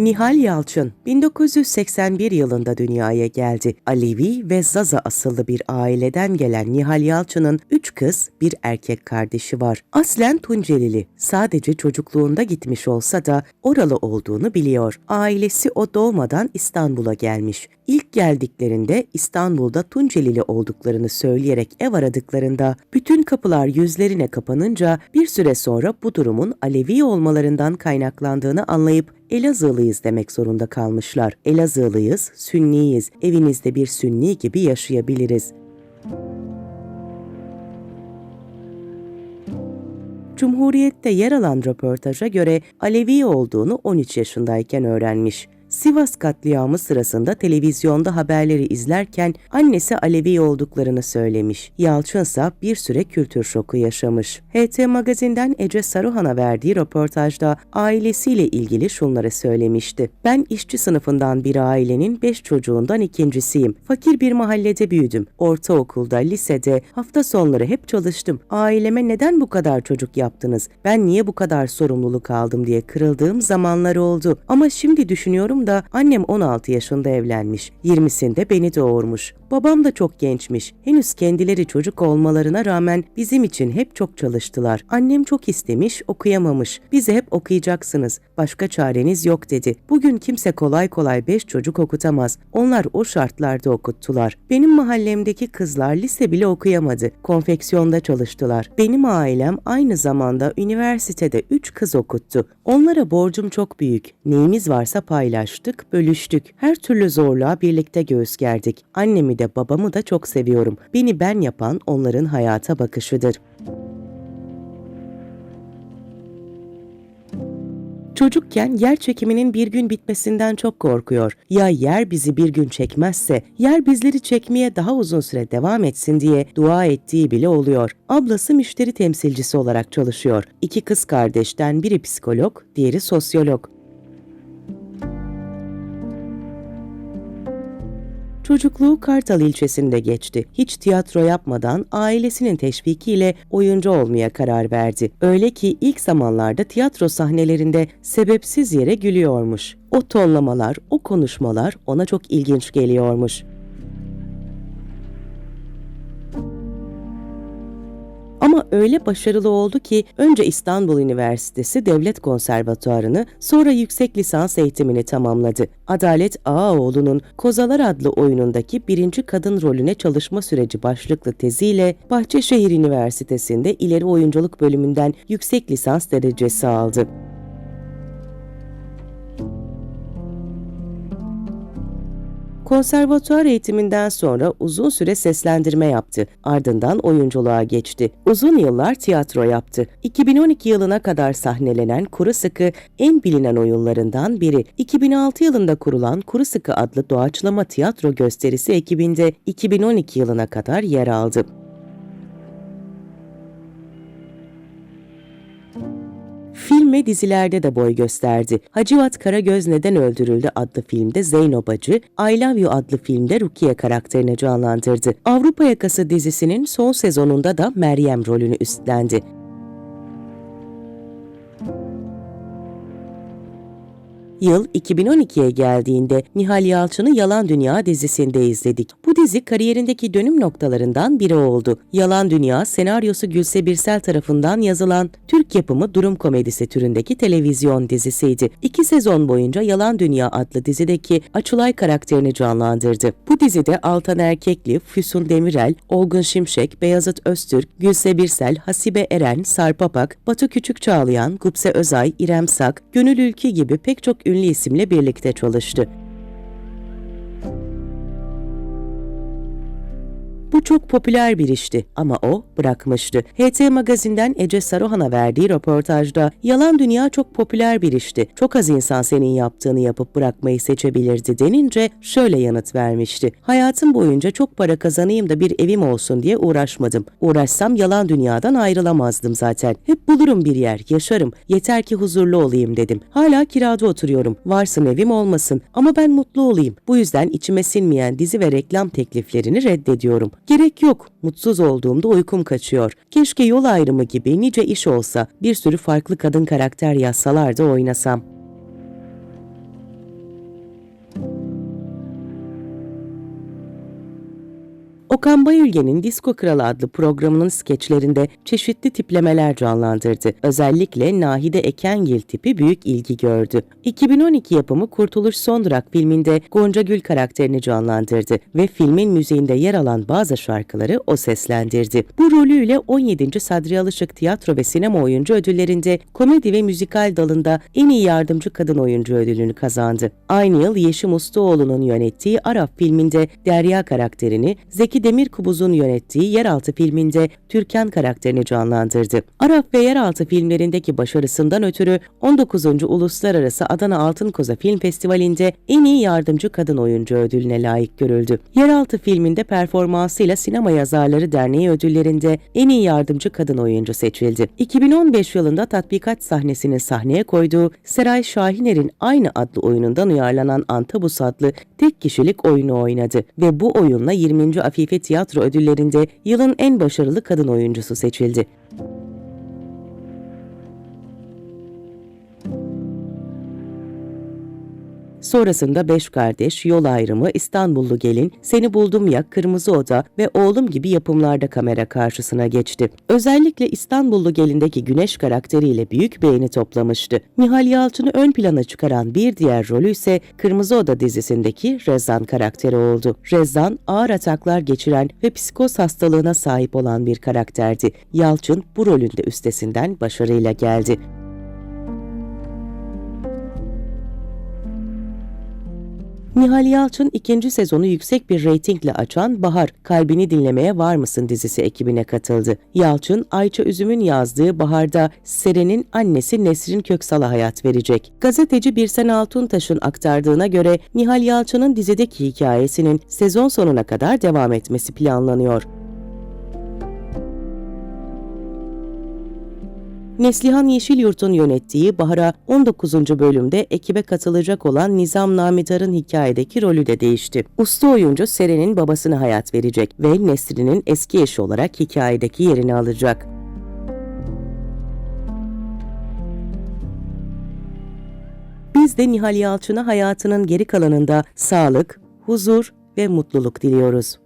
Nihal Yalçın 1981 yılında dünyaya geldi. Alevi ve Zaza asıllı bir aileden gelen Nihal Yalçın'ın 3 kız, bir erkek kardeşi var. Aslen Tuncelili. Sadece çocukluğunda gitmiş olsa da oralı olduğunu biliyor. Ailesi o doğmadan İstanbul'a gelmiş. İlk geldiklerinde İstanbul'da Tuncelili olduklarını söyleyerek ev aradıklarında bütün kapılar yüzlerine kapanınca bir süre sonra bu durumun Alevi olmalarından kaynaklandığını anlayıp Elazığlıyız demek zorunda kalmışlar. Elazığlıyız, Sünniyiz, evinizde bir Sünni gibi yaşayabiliriz. Cumhuriyet'te yer alan röportaja göre Alevi olduğunu 13 yaşındayken öğrenmiş. Sivas katliamı sırasında televizyonda haberleri izlerken annesi Alevi olduklarını söylemiş. Yalçın ise bir süre kültür şoku yaşamış. HT Magazin'den Ece Saruhan'a verdiği röportajda ailesiyle ilgili şunları söylemişti. Ben işçi sınıfından bir ailenin beş çocuğundan ikincisiyim. Fakir bir mahallede büyüdüm. Ortaokulda, lisede, hafta sonları hep çalıştım. Aileme neden bu kadar çocuk yaptınız? Ben niye bu kadar sorumluluk aldım diye kırıldığım zamanlar oldu. Ama şimdi düşünüyorum da annem 16 yaşında evlenmiş. 20'sinde beni doğurmuş. Babam da çok gençmiş. Henüz kendileri çocuk olmalarına rağmen bizim için hep çok çalıştılar. Annem çok istemiş, okuyamamış. Bize hep okuyacaksınız. Başka çareniz yok dedi. Bugün kimse kolay kolay 5 çocuk okutamaz. Onlar o şartlarda okuttular. Benim mahallemdeki kızlar lise bile okuyamadı. Konfeksiyonda çalıştılar. Benim ailem aynı zamanda üniversitede 3 kız okuttu. Onlara borcum çok büyük. Neyimiz varsa paylaştık, bölüştük. Her türlü zorluğa birlikte göğüs gerdik. Annemi de babamı da çok seviyorum. Beni ben yapan onların hayata bakışıdır. Çocukken yer çekiminin bir gün bitmesinden çok korkuyor. Ya yer bizi bir gün çekmezse, yer bizleri çekmeye daha uzun süre devam etsin diye dua ettiği bile oluyor. Ablası müşteri temsilcisi olarak çalışıyor. İki kız kardeşten biri psikolog, diğeri sosyolog. Çocukluğu Kartal ilçesinde geçti. Hiç tiyatro yapmadan ailesinin teşvikiyle oyuncu olmaya karar verdi. Öyle ki ilk zamanlarda tiyatro sahnelerinde sebepsiz yere gülüyormuş. O tonlamalar, o konuşmalar ona çok ilginç geliyormuş. Ama öyle başarılı oldu ki önce İstanbul Üniversitesi Devlet Konservatuarını sonra yüksek lisans eğitimini tamamladı. Adalet Ağaoğlu'nun Kozalar adlı oyunundaki birinci kadın rolüne çalışma süreci başlıklı teziyle Bahçeşehir Üniversitesi'nde ileri oyunculuk bölümünden yüksek lisans derecesi aldı. Konservatuar eğitiminden sonra uzun süre seslendirme yaptı. Ardından oyunculuğa geçti. Uzun yıllar tiyatro yaptı. 2012 yılına kadar sahnelenen Kuru Sıkı en bilinen oyunlarından biri. 2006 yılında kurulan Kuru Sıkı adlı doğaçlama tiyatro gösterisi ekibinde 2012 yılına kadar yer aldı. Film ve dizilerde de boy gösterdi. Hacivat Karagöz Neden Öldürüldü adlı filmde Zeyno Bacı, I Love You adlı filmde Rukiye karakterini canlandırdı. Avrupa Yakası dizisinin son sezonunda da Meryem rolünü üstlendi. Yıl 2012'ye geldiğinde Nihal Yalçın'ı Yalan Dünya dizisinde izledik. Bu dizi kariyerindeki dönüm noktalarından biri oldu. Yalan Dünya senaryosu Gülse Birsel tarafından yazılan Türk yapımı durum komedisi türündeki televizyon dizisiydi. İki sezon boyunca Yalan Dünya adlı dizideki Açılay karakterini canlandırdı. Bu dizide Altan Erkekli, Füsun Demirel, Olgun Şimşek, Beyazıt Öztürk, Gülse Birsel, Hasibe Eren, Sarpapak, Batu Küçük Çağlayan, Gupse Özay, İrem Sak, Gönül Ülki gibi pek çok ünlü isimle birlikte çalıştı. Bu çok popüler bir işti ama o bırakmıştı. HT Magazin'den Ece Saruhan'a verdiği röportajda yalan dünya çok popüler bir işti. Çok az insan senin yaptığını yapıp bırakmayı seçebilirdi denince şöyle yanıt vermişti. Hayatım boyunca çok para kazanayım da bir evim olsun diye uğraşmadım. Uğraşsam yalan dünyadan ayrılamazdım zaten. Hep bulurum bir yer, yaşarım. Yeter ki huzurlu olayım dedim. Hala kirada oturuyorum. Varsın evim olmasın ama ben mutlu olayım. Bu yüzden içime sinmeyen dizi ve reklam tekliflerini reddediyorum. Gerek yok. Mutsuz olduğumda uykum kaçıyor. Keşke yol ayrımı gibi nice iş olsa, bir sürü farklı kadın karakter yazsalar da oynasam. Okan Bayülgen'in Disko Kralı adlı programının skeçlerinde çeşitli tiplemeler canlandırdı. Özellikle Nahide Ekengil tipi büyük ilgi gördü. 2012 yapımı Kurtuluş Son Durak filminde Gonca Gül karakterini canlandırdı ve filmin müziğinde yer alan bazı şarkıları o seslendirdi. Bu rolüyle 17. Sadri Alışık Tiyatro ve Sinema Oyuncu Ödülleri'nde komedi ve müzikal dalında en iyi yardımcı kadın oyuncu ödülünü kazandı. Aynı yıl Yeşim Ustaoğlu'nun yönettiği Arap filminde Derya karakterini, Zeki Demirkubuz'un yönettiği Yeraltı filminde Türkan karakterini canlandırdı. Arap ve Yeraltı filmlerindeki başarısından ötürü 19. Uluslararası Adana Altın Koza Film Festivali'nde en iyi yardımcı kadın oyuncu ödülüne layık görüldü. Yeraltı filminde performansıyla Sinema Yazarları Derneği ödüllerinde en iyi yardımcı kadın oyuncu seçildi. 2015 yılında tatbikat sahnesini sahneye koyduğu Seray Şahiner'in aynı adlı oyunundan uyarlanan Antabus adlı tek kişilik oyunu oynadı ve bu oyunla 20. Afife Tiyatro Ödülleri'nde yılın en başarılı kadın oyuncusu seçildi. Sonrasında Beş Kardeş, Yol Ayrımı, İstanbullu Gelin, Seni Buldum Ya, Kırmızı Oda ve Oğlum gibi yapımlarda kamera karşısına geçti. Özellikle İstanbullu Gelin'deki Güneş karakteriyle büyük beğeni toplamıştı. Nihal Yalçın'ı ön plana çıkaran bir diğer rolü ise Kırmızı Oda dizisindeki Rezan karakteri oldu. Rezan, ağır ataklar geçiren ve psikoz hastalığına sahip olan bir karakterdi. Yalçın bu rolünde üstesinden başarıyla geldi. Nihal Yalçın ikinci sezonu yüksek bir reytingle açan Bahar, Kalbini Dinlemeye Var mısın dizisi ekibine katıldı. Yalçın, Ayça Üzüm'ün yazdığı Bahar'da Seren'in annesi Nesrin Köksal'a hayat verecek. Gazeteci Birsen Altuntaş'ın aktardığına göre Nihal Yalçın'ın dizideki hikayesinin sezon sonuna kadar devam etmesi planlanıyor. Neslihan Yeşilyurt'un yönettiği Bahar'a 19. bölümde ekibe katılacak olan Nizam Namidar'ın hikayedeki rolü de değişti. Usta oyuncu Seren'in babasına hayat verecek ve Nesrin'in eski eşi olarak hikayedeki yerini alacak. Biz de Nihal Yalçın'a hayatının geri kalanında sağlık, huzur ve mutluluk diliyoruz.